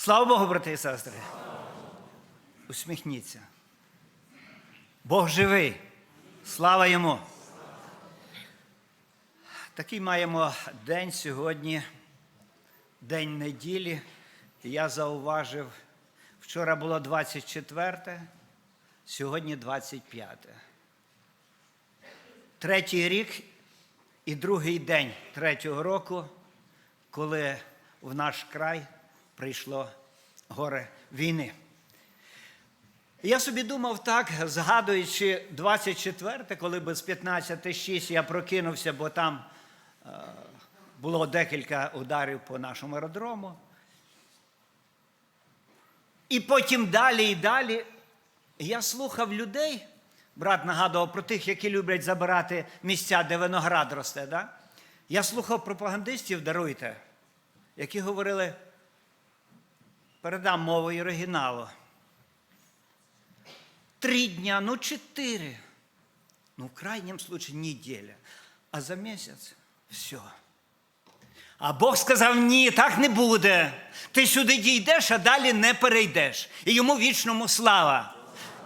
Слава Богу, брати і сестри. Усміхніться. Бог живий. Слава йому. Такий маємо день сьогодні, день неділі. Я зауважив, вчора було 24, сьогодні 25. Третій рік і другий день третього року, коли в наш край прийшло горе війни. Я собі думав так, згадуючи 24, коли без 15.06 я прокинувся, бо там е, було декілька ударів по нашому аеродрому. І потім далі і далі я слухав людей. Брат нагадував про тих, які люблять забирати місця, де виноград росте. Да? Я слухав пропагандистів, даруйте, які говорили, передам мовою оригіналу. Три дня, ну четыре. Ну, в крайнем случае неделя. А за місяць все. А Бог сказав: ні, так не буде. Ти сюди дійдеш, а далі не перейдеш. І йому вічному слава.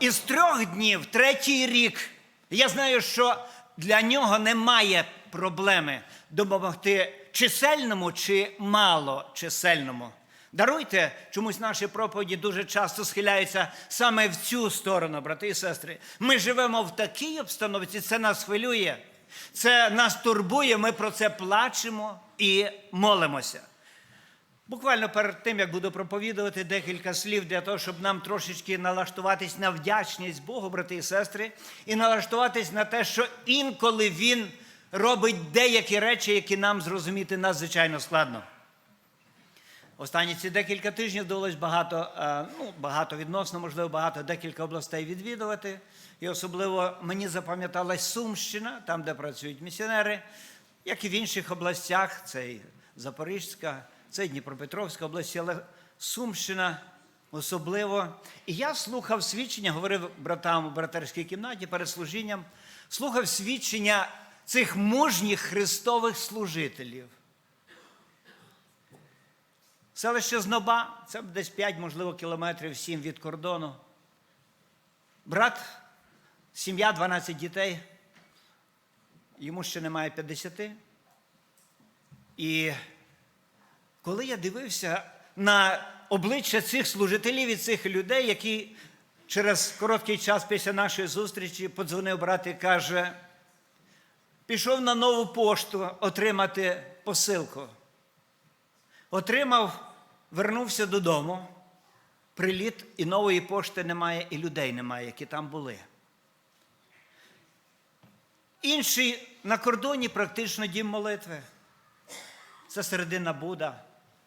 Із трьох днів, третій рік, я знаю, що для нього немає проблеми допомогти чисельному чи малочисельному. Даруйте, чомусь наші проповіді дуже часто схиляються саме в цю сторону, брати і сестри. Ми живемо в такій обстановці, це нас хвилює, це нас турбує, ми про це плачемо і молимося. Буквально перед тим, як буду проповідувати декілька слів для того, щоб нам трошечки налаштуватись на вдячність Богу, брати і сестри, і налаштуватись на те, що інколи Він робить деякі речі, які нам зрозуміти надзвичайно складно. Останні ці декілька тижнів вдалося багато, е, ну, багато відносно, можливо, багато декілька областей відвідувати. І особливо мені запам'яталась Сумщина, там, де працюють місіонери, як і в інших областях, це і Запорізька, це і Дніпропетровська область, але Сумщина особливо. І я слухав свідчення, говорив братам у братерській кімнаті перед служінням, слухав свідчення цих мужніх христових служителів. Селище Зноба, це десь 5, можливо, кілометрів 7 від кордону. Брат, сім'я, 12 дітей. Йому ще немає 50. І коли я дивився на обличчя цих служителів і цих людей, які через короткий час після нашої зустрічі подзвонив брат і каже, пішов на нову пошту отримати посилку. Отримав, вернувся додому. Приліт і нової пошти немає, і людей немає, які там були. Інший на кордоні практично дім молитви. Це середина Буда,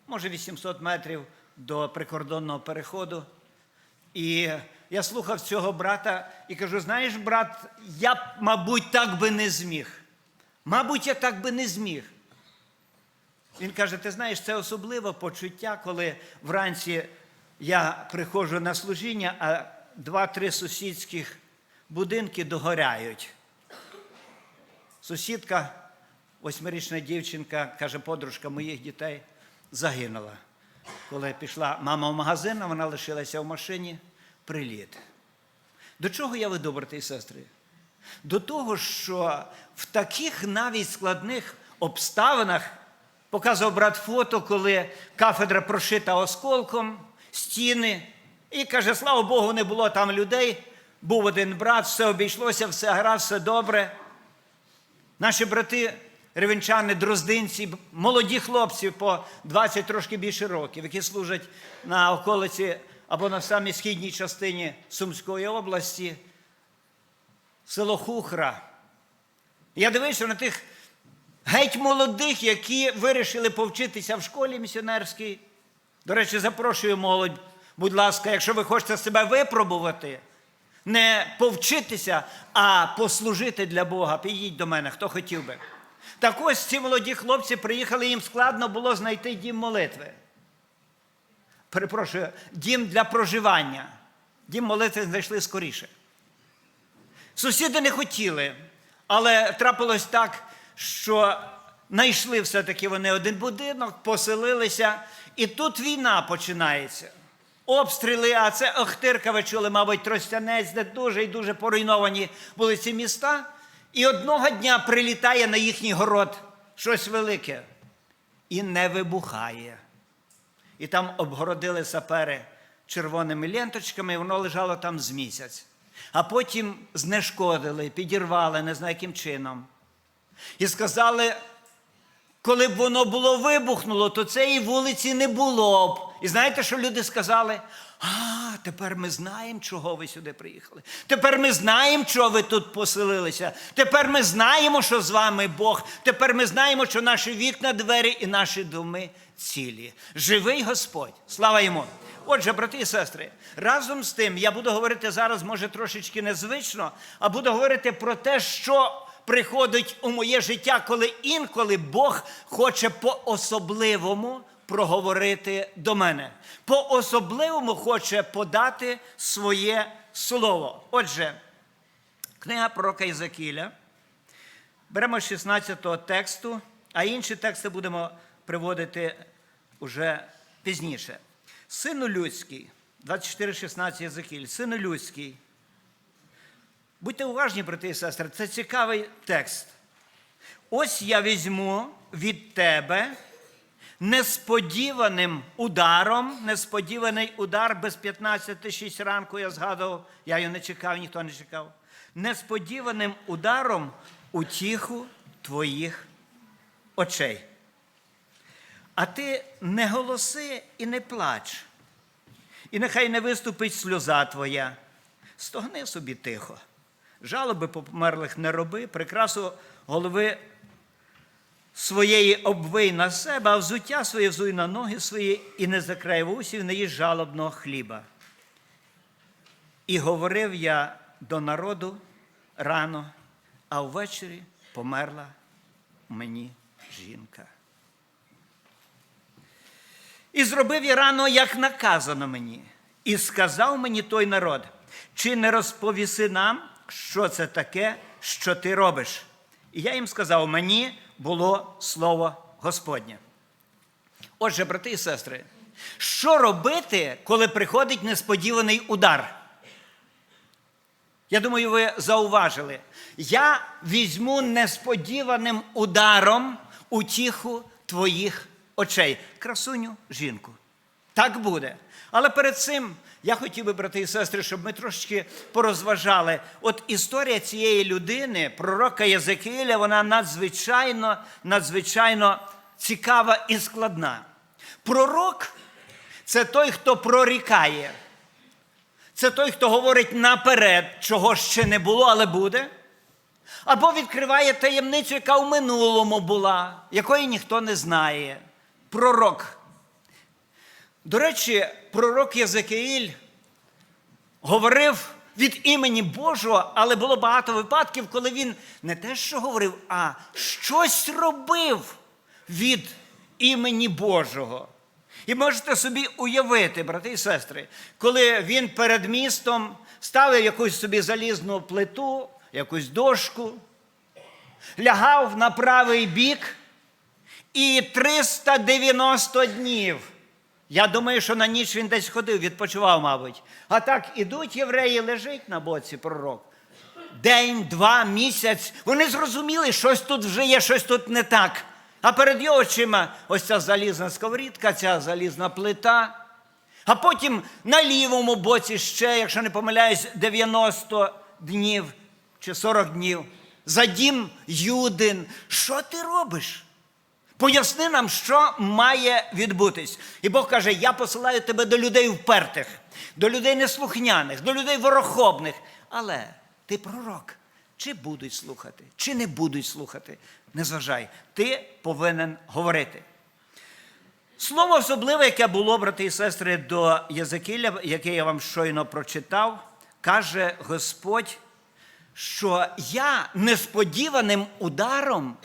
може 800 метрів до прикордонного переходу. І я слухав цього брата і кажу: знаєш, брат, я мабуть, так би не зміг. Мабуть, я так би не зміг. Він каже: ти знаєш, це особливе почуття, коли вранці я приходжу на служіння, а два-три сусідських будинки догоряють. Сусідка, восьмирічна дівчинка, каже, подружка моїх дітей загинула. Коли пішла мама в магазин, вона лишилася в машині, приліт. До чого я веду, брати і сестри? До того, що в таких навіть складних обставинах показував брат фото, коли кафедра прошита осколком, стіни. І каже, слава Богу, не було там людей. Був один брат, все обійшлося, все гаразд, все добре. Наші брати, ревенчани, дроздинці, молоді хлопці по 20 трошки більше років, які служать на околиці або на самій східній частині Сумської області, село Хухра. Я дивився на тих геть молодих, які вирішили повчитися в школі місіонерській. До речі, запрошую молодь, будь ласка, якщо ви хочете себе випробувати, не повчитися, а послужити для Бога. Підіть до мене, хто хотів би. Так ось ці молоді хлопці приїхали, їм складно було знайти дім молитви. Перепрошую, дім для проживання. Дім молитви знайшли скоріше. Сусіди не хотіли, але трапилось так, що знайшли все-таки вони один будинок, поселилися, і тут війна починається. Обстріли, а це Охтирка, ви чули, мабуть, Тростянець, де дуже і дуже поруйновані були ці міста. І одного дня прилітає на їхній город щось велике і не вибухає. І там обгородили сапери червоними ленточками, і воно лежало там з місяць. А потім знешкодили, підірвали, не знаю яким чином. І сказали, коли б воно було вибухнуло, то цієї вулиці не було б. І знаєте, що люди сказали? А, тепер ми знаємо, чого ви сюди приїхали. Тепер ми знаємо, чого ви тут поселилися. Тепер ми знаємо, що з вами Бог. Тепер ми знаємо, що наші вікна, двері і наші доми цілі. Живий Господь. Слава йому! Отже, брати і сестри, разом з тим я буду говорити зараз, може, трошечки незвично, а буду говорити про те, що приходить у моє життя, коли інколи Бог хоче по-особливому проговорити до мене. По-особливому хоче подати своє слово. Отже, книга пророка Ізакіля. Беремо з 16 тексту, а інші тексти будемо приводити уже пізніше. Сину людський, 24,16 Єзекіль, сину людський. Будьте уважні, брати і сестри, це цікавий текст. Ось я візьму від тебе несподіваним ударом, несподіваний удар без 15-6 ранку я згадував, я його не чекав, ніхто не чекав. Несподіваним ударом утіху твоїх очей. А ти не голоси і не плач, і нехай не виступить сльоза твоя. Стогни собі тихо. Жалоби померлих не роби, прикрасу голови своєї обвий на себе, а взуття своє взуй на ноги свої, і не закрай вусів, не їж жалобного хліба. І говорив я до народу рано, а ввечері померла мені жінка. І зробив я рано, як наказано мені, і сказав мені той народ, чи не розповіси нам, що це таке, що ти робиш? І я їм сказав, мені було слово Господнє. Отже, брати і сестри, що робити, коли приходить несподіваний удар? Я думаю, ви зауважили. Я візьму несподіваним ударом утіху твоїх очей. Красуню жінку. Так буде. Але перед цим я хотів би, брати і сестри, щоб ми трошечки порозважали. От історія цієї людини, пророка Єзекіля, вона надзвичайно, надзвичайно цікава і складна. Пророк це той, хто прорікає. Це той, хто говорить наперед, чого ще не було, але буде. Або відкриває таємницю, яка в минулому була, якої ніхто не знає. Пророк. До речі, пророк Єзекіїль говорив від імені Божого, але було багато випадків, коли він не те, що говорив, а щось робив від імені Божого. І можете собі уявити, брати і сестри, коли він перед містом ставив якусь собі залізну плиту, якусь дошку, лягав на правий бік і 390 днів. Я думаю, що на ніч він десь ходив, відпочивав, мабуть. А так ідуть євреї, лежить на боці пророк. День, два, місяць. Вони зрозуміли, щось тут вже є, щось тут не так. А перед його очима ось ця залізна сковорідка, ця залізна плита. А потім на лівому боці ще, якщо не помиляюсь, 90 днів чи 40 днів. За дім Юдин. Що ти робиш? Поясни нам, що має відбутись. І Бог каже: я посилаю тебе до людей впертих, до людей неслухняних, до людей ворохобних. Але ти пророк. Чи будуть слухати, чи не будуть слухати, не зважай, ти повинен говорити. Слово особливе, яке було, брати і сестри, до Єзекіля, яке я вам щойно прочитав, каже Господь, що я несподіваним ударом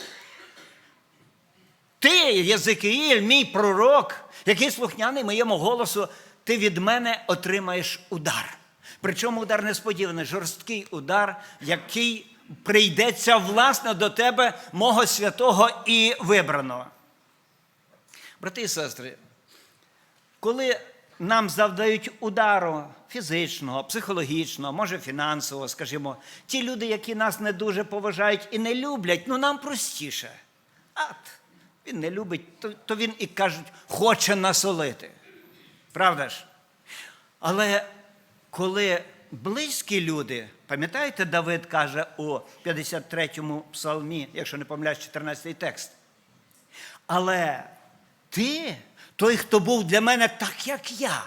ти, Єзекіїль, мій пророк, який слухняний моєму голосу, ти від мене отримаєш удар. Причому удар несподіваний, жорсткий удар, який прийдеться власне до тебе, мого святого і вибраного. Брати і сестри, коли нам завдають удару фізичного, психологічного, може фінансового, скажімо, ті люди, які нас не дуже поважають і не люблять, ну нам простіше. От, він не любить, то, то він і кажуть, хоче насолити. Правда ж? Але коли близькі люди, пам'ятаєте, Давид каже у 53-му псалмі, якщо не помиляюсь, 14-й текст. Але ти, той, хто був для мене так, як я,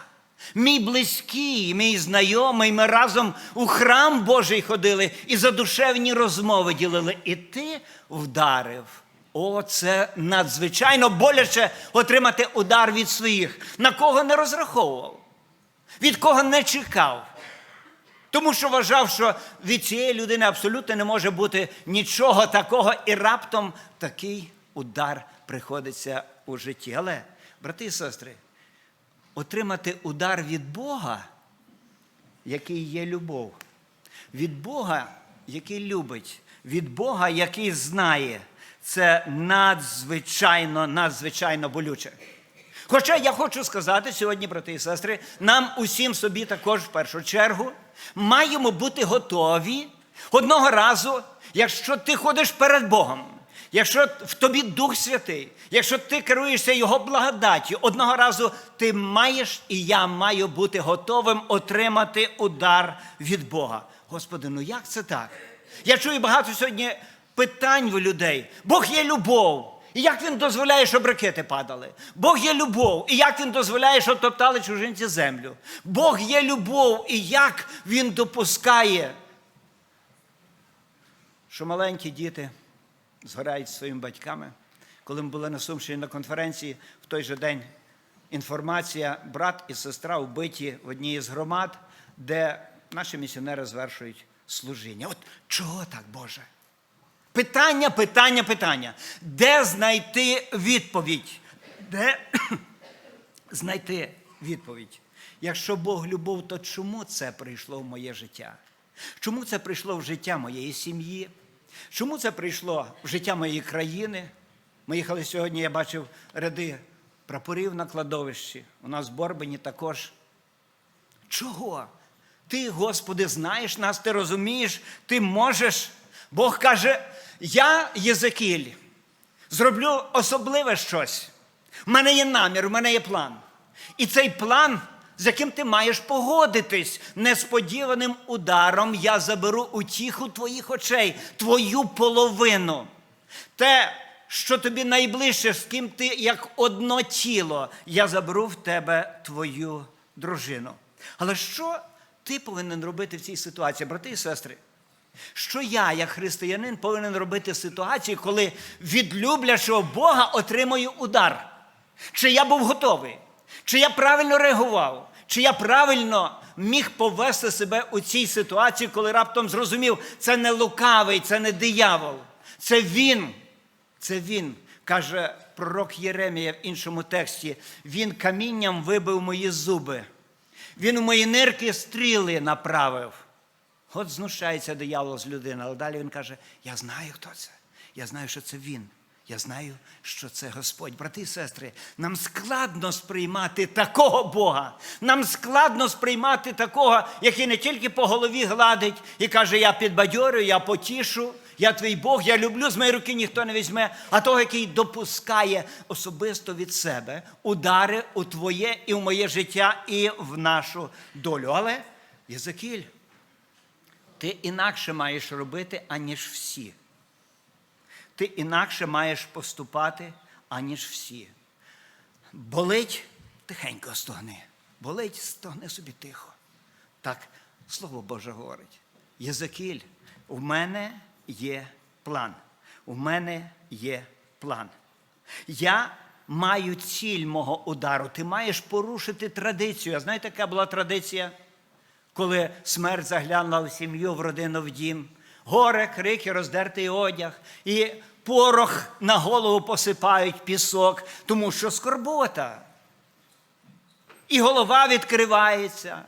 мій близький, мій знайомий, ми разом у храм Божий ходили і задушевні розмови ділили. І ти вдарив. О, це надзвичайно боляче отримати удар від своїх, на кого не розраховував, від кого не чекав. Тому що вважав, що від цієї людини абсолютно не може бути нічого такого, і раптом такий удар приходиться у житті. Але, брати і сестри, отримати удар від Бога, який є любов, від Бога, який любить, від Бога, який знає, це надзвичайно, надзвичайно болюче. Хоча я хочу сказати сьогодні, брати і сестри, нам усім собі також в першу чергу маємо бути готові одного разу, якщо ти ходиш перед Богом, якщо в тобі Дух Святий, якщо ти керуєшся Його благодаттю, одного разу ти маєш і я маю бути готовим отримати удар від Бога. Господи, ну як це так? Я чую багато сьогодні питань в людей. Бог є любов. І як він дозволяє, щоб ракети падали? Бог є любов. І як він дозволяє, щоб топтали чужинці землю? Бог є любов, і як він допускає, що маленькі діти згорають зі своїми батьками. Коли ми були на Сумщині на конференції, в той же день інформація, брат і сестра вбиті в одній із громад, де наші місіонери звершують служіння. От чого так, Боже? Питання, питання, питання. Де знайти відповідь? Де знайти відповідь? Якщо Бог любов, то чому це прийшло в моє життя? Чому це прийшло в життя моєї сім'ї? Чому це прийшло в життя моєї країни? Ми їхали сьогодні, я бачив ряди прапорів на кладовищі. У нас в Борбані також. Чого? Ти, Господи, знаєш нас, ти розумієш, ти можеш. Бог каже, я Єзекіль, зроблю особливе щось. У мене є намір, у мене є план. І цей план, з яким ти маєш погодитись, несподіваним ударом я заберу утіху твоїх очей, твою половину. Те, що тобі найближче, з ким ти як одно тіло, я заберу в тебе твою дружину. Але що ти повинен робити в цій ситуації, брати і сестри? Що я, як християнин, повинен робити в ситуації, коли від люблячого Бога отримую удар? Чи я був готовий? Чи я правильно реагував? Чи я правильно міг повести себе у цій ситуації, коли раптом зрозумів, це не лукавий, це не диявол, це він. Це він, каже пророк Єремія в іншому тексті. Він камінням вибив мої зуби. Він у мої нирки стріли направив. От знущається диявол з людини, але далі він каже: Я знаю, хто це. Я знаю, що це він. Я знаю, що це Господь. Брати і сестри, нам складно сприймати такого Бога. Нам складно сприймати такого, який не тільки по голові гладить і каже: Я підбадьорю, я потішу, я твій Бог, я люблю, з моєї руки ніхто не візьме, а того, який допускає особисто від себе удари у твоє і в моє життя, і в нашу долю. Але Єзекіль, ти інакше маєш робити, аніж всі. Ти інакше маєш поступати, аніж всі. Болить тихенько стогни. Болить, стогни собі тихо. Так Слово Боже говорить. Єзекіль, у мене є план. У мене є план. Я маю ціль мого удару. Ти маєш порушити традицію. А знаєте, яка була традиція? Коли смерть заглянула в сім'ю, в родину, в дім. Горе, крики, роздертий одяг, і порох на голову посипають пісок, тому що скорбота. І голова відкривається.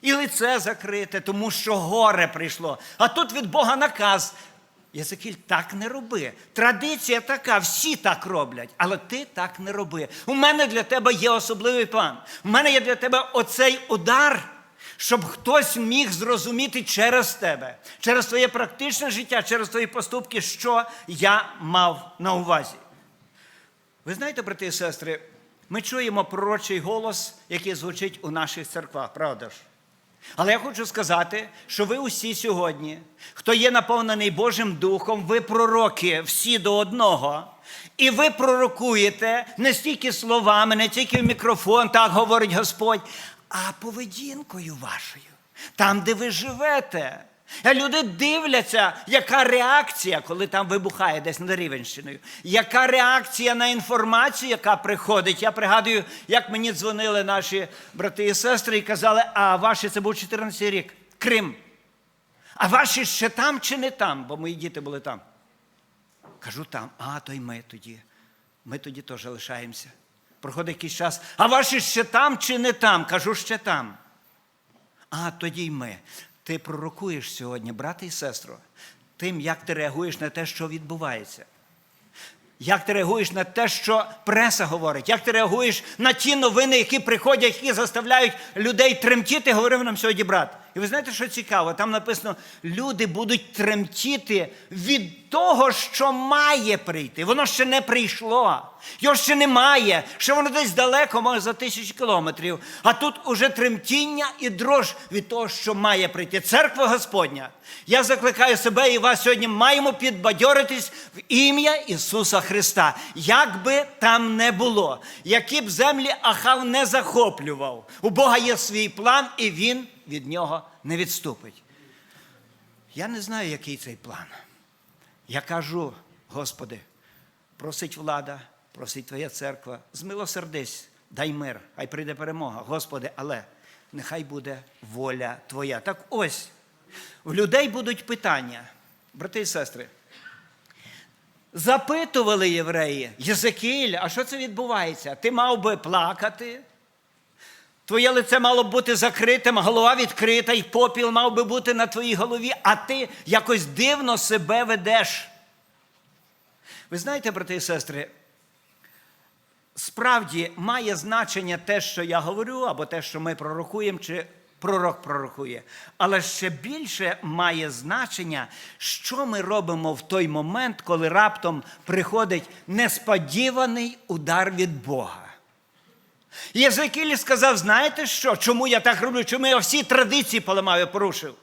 і лице закрите, тому що горе прийшло. А тут від Бога наказ. Єзекіль, так не роби. Традиція така, всі так роблять, але ти так не роби. У мене для тебе є особливий план. У мене є для тебе оцей удар, щоб хтось міг зрозуміти через тебе, через твоє практичне життя, через твої поступки, що я мав на увазі. Ви знаєте, брати і сестри, ми чуємо пророчий голос, який звучить у наших церквах, правда ж? Але я хочу сказати, що ви усі сьогодні, хто є наповнений Божим Духом, ви пророки всі до одного. І ви пророкуєте не стільки словами, не тільки в мікрофон, так говорить Господь, а поведінкою вашою, там, де ви живете. Люди дивляться, яка реакція, коли там вибухає десь над Рівенщиною. Яка реакція на інформацію, яка приходить. Я пригадую, як мені дзвонили наші брати і сестри і казали, а ваші це був 14 рік, Крим. А ваші ще там чи не там? Бо мої діти були там. Кажу там, а то й ми тоді. Ми тоді теж лишаємося. Проходить якийсь час, а ваші ще там чи не там? Кажу, ще там. А тоді й ми. Ти пророкуєш сьогодні, брате і сестро, тим, як ти реагуєш на те, що відбувається. Як ти реагуєш на те, що преса говорить, як ти реагуєш на ті новини, які приходять, які заставляють людей тремтіти, говорив нам сьогодні брат. І ви знаєте, що цікаво? Там написано: люди будуть тремтіти від того, що має прийти. Воно ще не прийшло. Його ще немає, ще воно десь далеко, може за тисячі кілометрів. А тут уже тремтіння і дрож від того, що має прийти. Церква Господня. Я закликаю себе і вас сьогодні маємо підбадьоритись в ім'я Ісуса Христа. Як би там не було, які б землі Ахав не захоплював, у Бога є свій план, і Він від нього не відступить. Я не знаю, який цей план. Я кажу, Господи, просить влада, просить Твоя церква, змилосердись, дай мир, хай прийде перемога. Господи, але нехай буде воля Твоя. Так ось, в людей будуть питання, брати і сестри. Запитували євреї, Єзекіль, а що це відбувається? Ти мав би плакати? Твоє лице мало б бути закритим, голова відкрита, і попіл мав би бути на твоїй голові, а ти якось дивно себе ведеш. Ви знаєте, брати і сестри, справді має значення те, що я говорю, або те, що ми пророкуємо, чи пророк пророкує. Але ще більше має значення, що ми робимо в той момент, коли раптом приходить несподіваний удар від Бога. Єзекіль сказав: знаєте що? Чому я так роблю? Чому я всі традиції поламаю, порушив?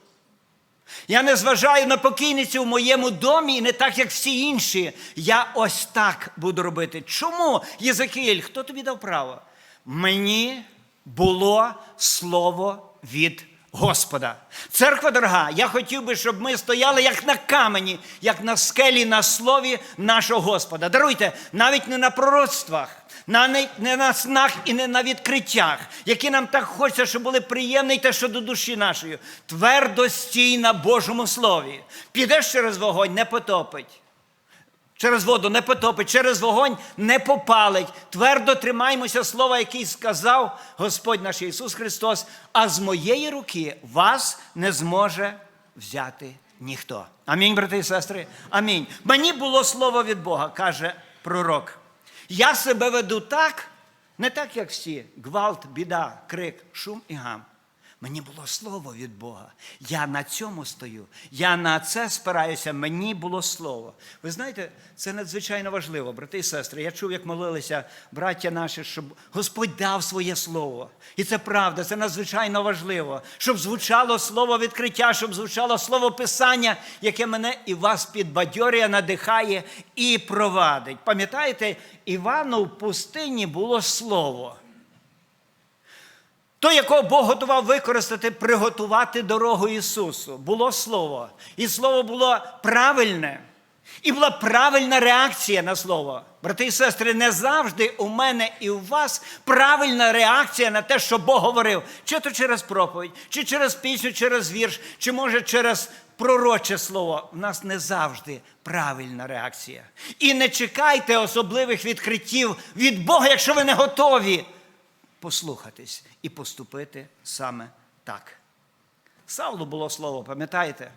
Я не зважаю на покійницю в моєму домі і не так, як всі інші. Я ось так буду робити. Чому, Єзекіель, хто тобі дав право? Мені було слово від Господа. Церква дорога, я хотів би, щоб ми стояли як на камені, як на скелі на слові нашого Господа. Даруйте, навіть не на пророцтвах, не на снах і не на відкриттях, які нам так хочеться, щоб були приємні те, що до душі нашої. Твердо стій на Божому слові. Підеш через вогонь, не потопить. Через воду не потопить, через вогонь не попалить. Твердо тримаймося слова, який сказав Господь наш Ісус Христос, а з моєї руки вас не зможе взяти ніхто. Амінь, брати і сестри. Амінь. Мені було слово від Бога, каже пророк. Я себе веду так, не так, як всі. Гвалт, біда, крик, шум і гам. Мені було слово від Бога. Я на цьому стою. Я на це спираюся. Мені було слово. Ви знаєте, це надзвичайно важливо, брати і сестри. Я чув, як молилися браття наші, щоб Господь дав своє слово. І це правда, це надзвичайно важливо, щоб звучало слово відкриття, щоб звучало слово Писання, яке мене і вас підбадьорює, надихає і провадить. Пам'ятаєте, Івану в пустині було слово. Той, якого Бог готував використати, приготувати дорогу Ісусу, було Слово. І Слово було правильне. І була правильна реакція на Слово. Брати і сестри, не завжди у мене і у вас правильна реакція на те, що Бог говорив, чи то через проповідь, чи через пісню, через вірш, чи може через пророче слово. У нас не завжди правильна реакція. І не чекайте особливих відкриттів від Бога, якщо ви не готові послухатись і поступити саме так. Савлу було слово, пам'ятаєте?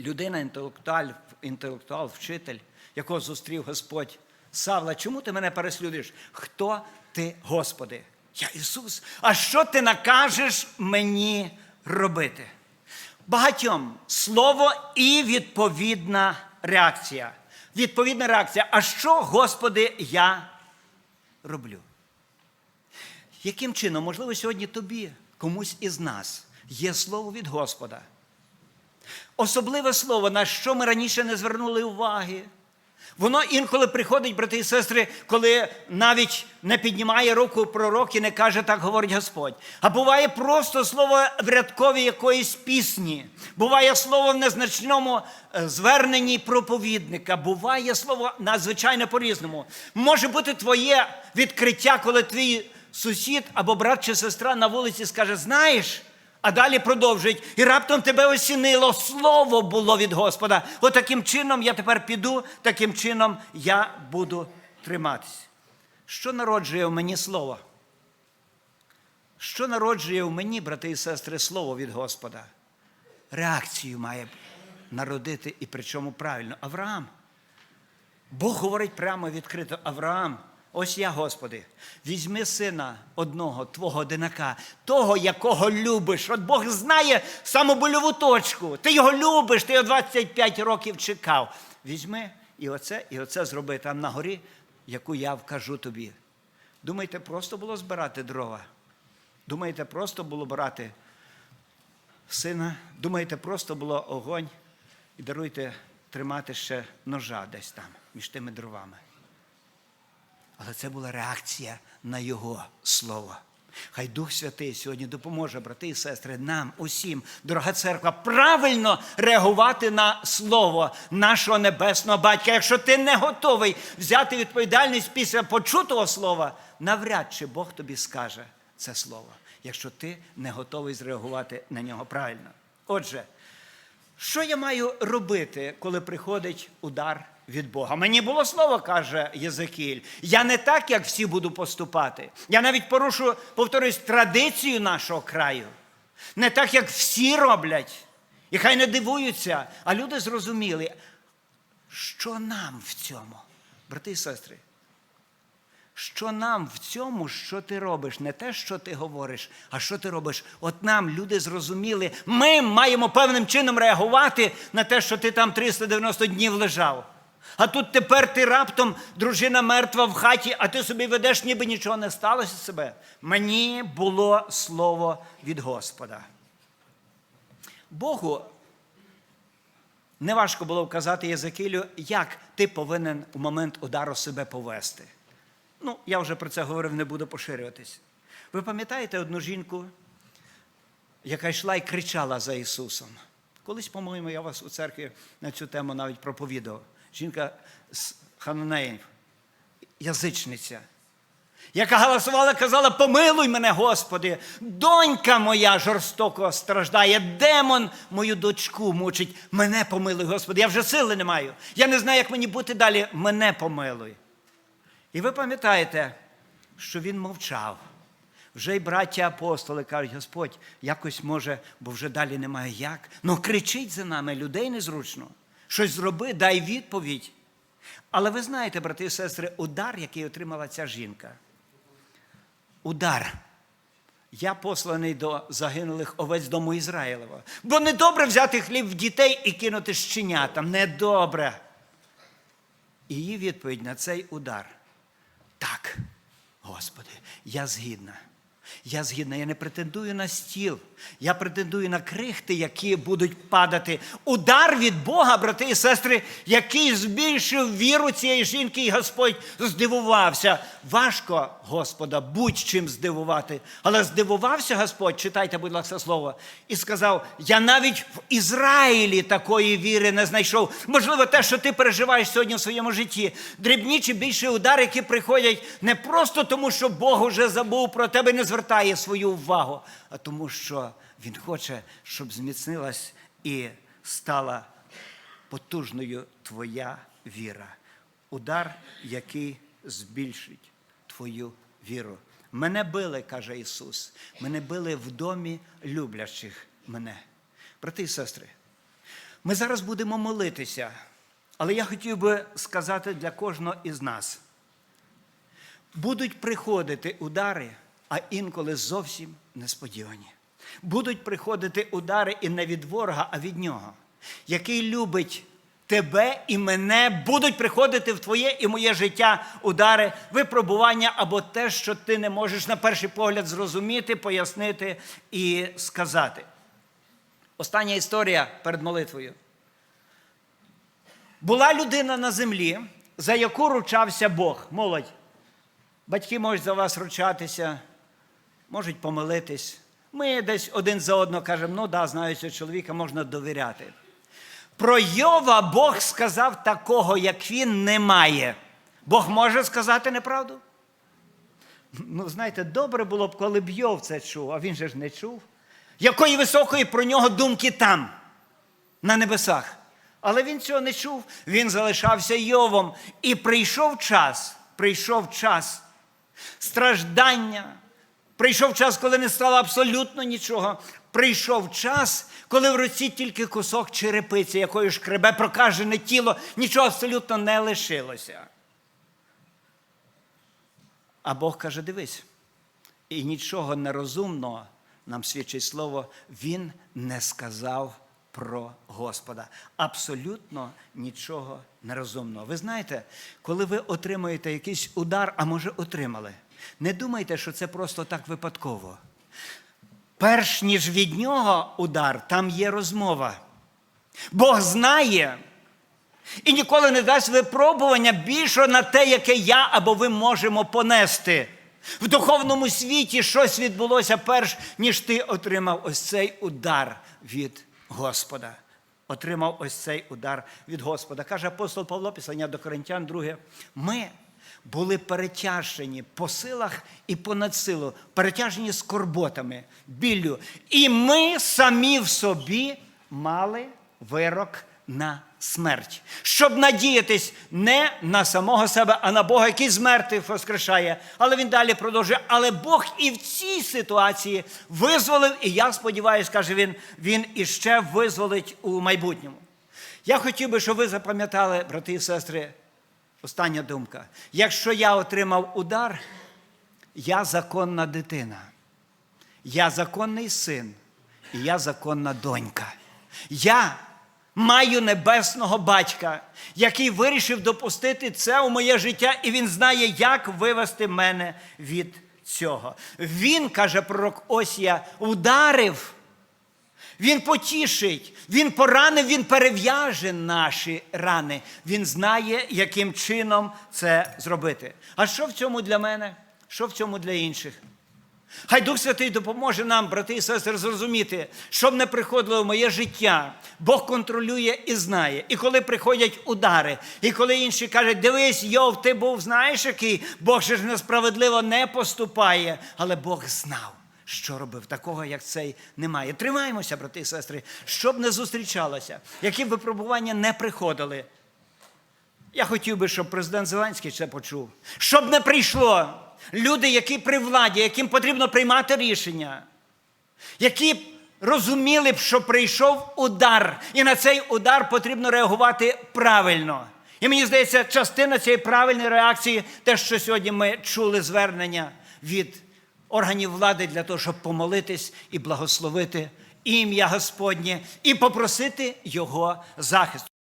Людина, інтелектуаль, інтелектуал, вчитель, якого зустрів Господь. Савла, чому ти мене переслідуєш? Хто ти, Господи? Я Ісус. А що ти накажеш мені робити? Багатьом слово і відповідна реакція. Відповідна реакція. А що, Господи, я роблю? Яким чином, можливо, сьогодні тобі, комусь із нас, є слово від Господа? Особливе слово, на що ми раніше не звернули уваги. Воно інколи приходить, брати і сестри, коли навіть не піднімає руку пророк і не каже, так говорить Господь. А буває просто слово в рядкові якоїсь пісні, буває слово в незначному е, зверненні проповідника, буває слово надзвичайно по-різному. Може бути твоє відкриття, коли твій сусід або брат чи сестра на вулиці скаже: Знаєш, а далі продовжують. І раптом тебе осінило, слово було від Господа. От чином я тепер піду, таким чином я буду триматися. Що народжує в мені слово? Що народжує в мені, брати і сестри, слово від Господа? Реакцію має народити і причому правильно. Авраам. Бог говорить прямо відкрито: Авраам, ось я, Господи, візьми сина одного, твого одинака, того, якого любиш. От Бог знає саму больову точку. Ти його любиш, ти його 25 років чекав. Візьми і оце, і оце зроби там на горі, яку я вкажу тобі. Думаєте, просто було збирати дрова? Думаєте, просто було брати сина? Думаєте, просто було огонь і даруйте тримати ще ножа десь там між тими дровами. Але це була реакція на Його слово. Хай Дух Святий сьогодні допоможе, брати і сестри, нам усім, дорога церква, правильно реагувати на слово нашого небесного батька. Якщо ти не готовий взяти відповідальність після почутого слова, навряд чи Бог тобі скаже це слово, якщо ти не готовий зреагувати на нього правильно. Отже, що я маю робити, коли приходить удар від Бога? Мені було слово, каже Єзекіль. Я не так, як всі буду поступати. Я навіть порушу, повторюсь, традицію нашого краю. Не так, як всі роблять. І хай не дивуються, а люди зрозуміли, що нам в цьому, брати і сестри. Що нам в цьому, що ти робиш, не те, що ти говориш, а що ти робиш. От нам люди зрозуміли, ми маємо певним чином реагувати на те, що ти там 390 днів лежав. А тут тепер ти раптом дружина мертва в хаті, а ти собі ведеш, ніби нічого не сталося себе. Мені було слово від Господа. Богу неважко було вказати Єзекілю, як ти повинен у момент удару себе повести. Ну, я вже про це говорив, не буду поширюватись. Ви пам'ятаєте одну жінку, яка йшла і кричала за Ісусом? Колись, по-моєму, я вас у церкві на цю тему навіть проповідав. Жінка з Хананеїв, язичниця, яка голосувала, казала: Помилуй мене, Господи, донька моя жорстоко страждає, демон мою дочку мучить. Мене помилуй, Господи, я вже сили не маю. Я не знаю, як мені бути далі. Мене помилуй. І ви пам'ятаєте, що він мовчав. Вже й браття апостоли кажуть, Господь, якось може, бо вже далі немає як. Ну кричить за нами, людей незручно. Щось зроби, дай відповідь. Але ви знаєте, брати і сестри, удар, який отримала ця жінка. Удар. Я посланий до загинулих овець дому Ізраїлева. Бо недобре взяти хліб в дітей і кинути щенятам. Недобре. І її відповідь на цей удар. Так, Господи, я згідна. Я згідна, я не претендую на стіл, я претендую на крихти, які будуть падати. Удар від Бога, брати і сестри, який збільшив віру цієї жінки, і Господь здивувався. Важко Господа будь-чим здивувати. Але здивувався Господь, читайте, будь ласка, слово, і сказав: Я навіть в Ізраїлі такої віри не знайшов. Можливо, те, що ти переживаєш сьогодні в своєму житті, дрібні чи більші удари, які приходять не просто тому, що Бог уже забув про тебе, не звертає свою увагу, а тому, що Він хоче, щоб зміцнилась і стала потужною твоя віра. Удар, який збільшить твою віру. Мене били, каже Ісус, мене били в домі люблячих мене. Брати і сестри, ми зараз будемо молитися, але я хотів би сказати для кожного із нас. Будуть приходити удари, а інколи зовсім несподівані. Будуть приходити удари і не від ворога, а від нього, який любить тебе і мене, будуть приходити в твоє і моє життя удари, випробування або те, що ти не можеш на перший погляд зрозуміти, пояснити і сказати. Остання історія перед молитвою. Була людина на землі, за яку ручався Бог. Молодь. Батьки можуть за вас ручатися, можуть помилитись. Ми десь один за одного кажемо, ну да, знаю цього чоловіка, можна довіряти. Про Йова Бог сказав такого, як він, немає. Бог може сказати неправду? Ну, знаєте, добре було б, коли б Йов це чув, а він же ж не чув. Якої високої про нього думки там, на небесах. Але він цього не чув, він залишався Йовом. І прийшов час, прийшов час страждання. Прийшов час, коли не стало абсолютно нічого. Прийшов час, коли в руці тільки кусок черепиці, якою шкребе прокажене тіло, нічого абсолютно не лишилося. А Бог каже: дивись, і нічого нерозумного, нам свідчить слово, Він не сказав про Господа. Абсолютно нічого нерозумного. Ви знаєте, коли ви отримуєте якийсь удар, а може отримали, не думайте, що це просто так випадково. Перш ніж від нього удар, там є розмова. Бог знає і ніколи не дасть випробування більше на те, яке я або ви можемо понести. В духовному світі щось відбулося перш, ніж ти отримав ось цей удар від Господа. Отримав ось цей удар від Господа. Каже апостол Павло, писання до Коринтян, друге. Ми були перетяжені по силах і понад силу, перетяжені скорботами, біллю. І ми самі в собі мали вирок на смерть, щоб надіятись не на самого себе, а на Бога, який з мертвих воскрешає. Але він далі продовжує. Але Бог і в цій ситуації визволив, і я сподіваюся, каже він, він іще визволить у майбутньому. Я хотів би, щоб ви запам'ятали, брати і сестри, остання думка. Якщо я отримав удар, я законна дитина, я законний син, і я законна донька. Я маю небесного батька, який вирішив допустити це у моє життя, і він знає, як вивести мене від цього. Він, каже пророк Осія, ударив. Він потішить, він поранив, він перев'яже наші рани. Він знає, яким чином це зробити. А що в цьому для мене? Що в цьому для інших? Хай Дух Святий допоможе нам, брати і сестри, зрозуміти, щоб не приходило в моє життя. Бог контролює і знає. І коли приходять удари, і коли інші кажуть, дивись, Йов, ти був, знаєш який, Бог же ж несправедливо не поступає. Але Бог знав, що робив. Такого, як цей, немає. Тримаємося, брати і сестри, щоб не зустрічалося, які б випробування не приходили. Я хотів би, щоб президент Зеленський це почув. Щоб не прийшло люди, які при владі, яким потрібно приймати рішення, які б розуміли б, що прийшов удар, і на цей удар потрібно реагувати правильно. І мені здається, частина цієї правильної реакції, те, що сьогодні ми чули звернення від органів влади для того, щоб помолитись і благословити ім'я Господнє, і попросити Його захисту.